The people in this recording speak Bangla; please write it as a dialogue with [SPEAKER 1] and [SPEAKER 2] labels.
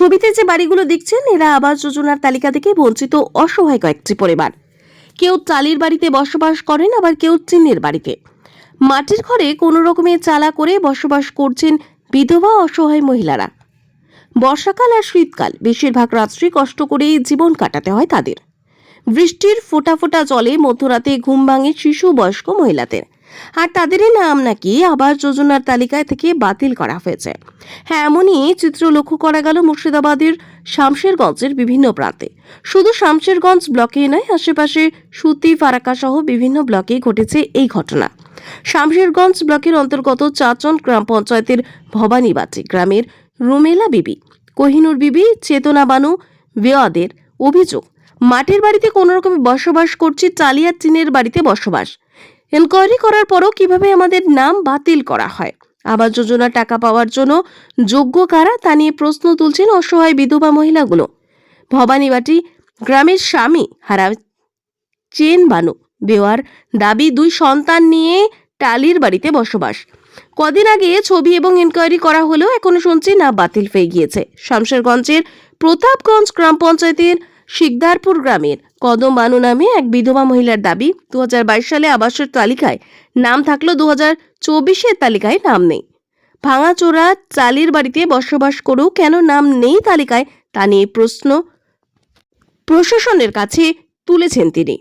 [SPEAKER 1] ছবিতে যে বাড়িগুলো দেখছেন, এরা আবাস যোজনার তালিকা থেকে বঞ্চিত অসহায় কয়েকটি পরিবার। কেউ টালির বাড়িতে বসবাস করেন, আবার কেউ চিনের বাড়িতে। মাটির ঘরে কোনো রকমের চালা করে বসবাস করছেন বিধবা অসহায় মহিলারা। বর্ষাকাল আর শীতকাল, বেশিরভাগ রাত্রি কষ্ট করেই জীবন কাটাতে হয় তাদের। বৃষ্টির ফোঁটা ফোঁটা জলে মধ্যরাতে ঘুম ভাঙে শিশু বয়স্ক মহিলাদের। আর তাদেরই নাম নাকি আবাস যোজনার তালিকায় থেকে বাতিল করা হয়েছে। হ্যাঁ এমনই চিত্র লক্ষ্য করা গেল মুর্শিদাবাদের শামশেরগঞ্জের বিভিন্ন প্রান্তে। শুধু শামশেরগঞ্জ ব্লকেই নয় আশেপাশে সুতি ফারাকা সহ বিভিন্ন ব্লকে ঘটেছে এই ঘটনা। শামশেরগঞ্জ ব্লকের অন্তর্গত চাচন গ্রাম পঞ্চায়েতের ভবানীবাটি গ্রামের রুমেলা বিবি, কোহিনুর বিবি, চেতনা বানু, বেয়াদের অভিযোগ মাটির বাড়িতে কোনো রকমে বসবাস করছি চালিয়া চিনের বাড়িতে বসবাস। এনকোয়ারি করার পরও কীভাবে আমাদের নাম বাতিল করা হয়? আবাস যোজনা টাকা পাওয়ার জন্য যোগ্য কারা তা নিয়ে প্রশ্ন তুলছেন অসহায় বিধবা মহিলাগুলো। ভবানীবাটি, গ্রামের স্বামী হারা চেন বানু। বেওয়ার দাবি, দুই সন্তান নিয়ে টালির বাড়িতে বসবাস। কদিন আগে ছবি এবং এনকোয়ারি করা হলেও এখনও শুনছি না বাতিল হয়ে গিয়েছে। শামশেরগঞ্জের প্রতাপগঞ্জ গ্রাম পঞ্চায়েতের শিকদারপুর গ্রামের কদম বানু নামে এক বিধবা মহিলার দাবি দু হাজার বাইশ সালে আবাসের তালিকায় নাম থাকলেও দু হাজার চব্বিশের তালিকায় নাম নেই। ভাঙাচোরা চালির বাড়িতে বসবাস করেও কেন নাম নেই তালিকায় তা নিয়ে প্রশ্ন প্রশাসনের কাছে তুলেছেন তিনি।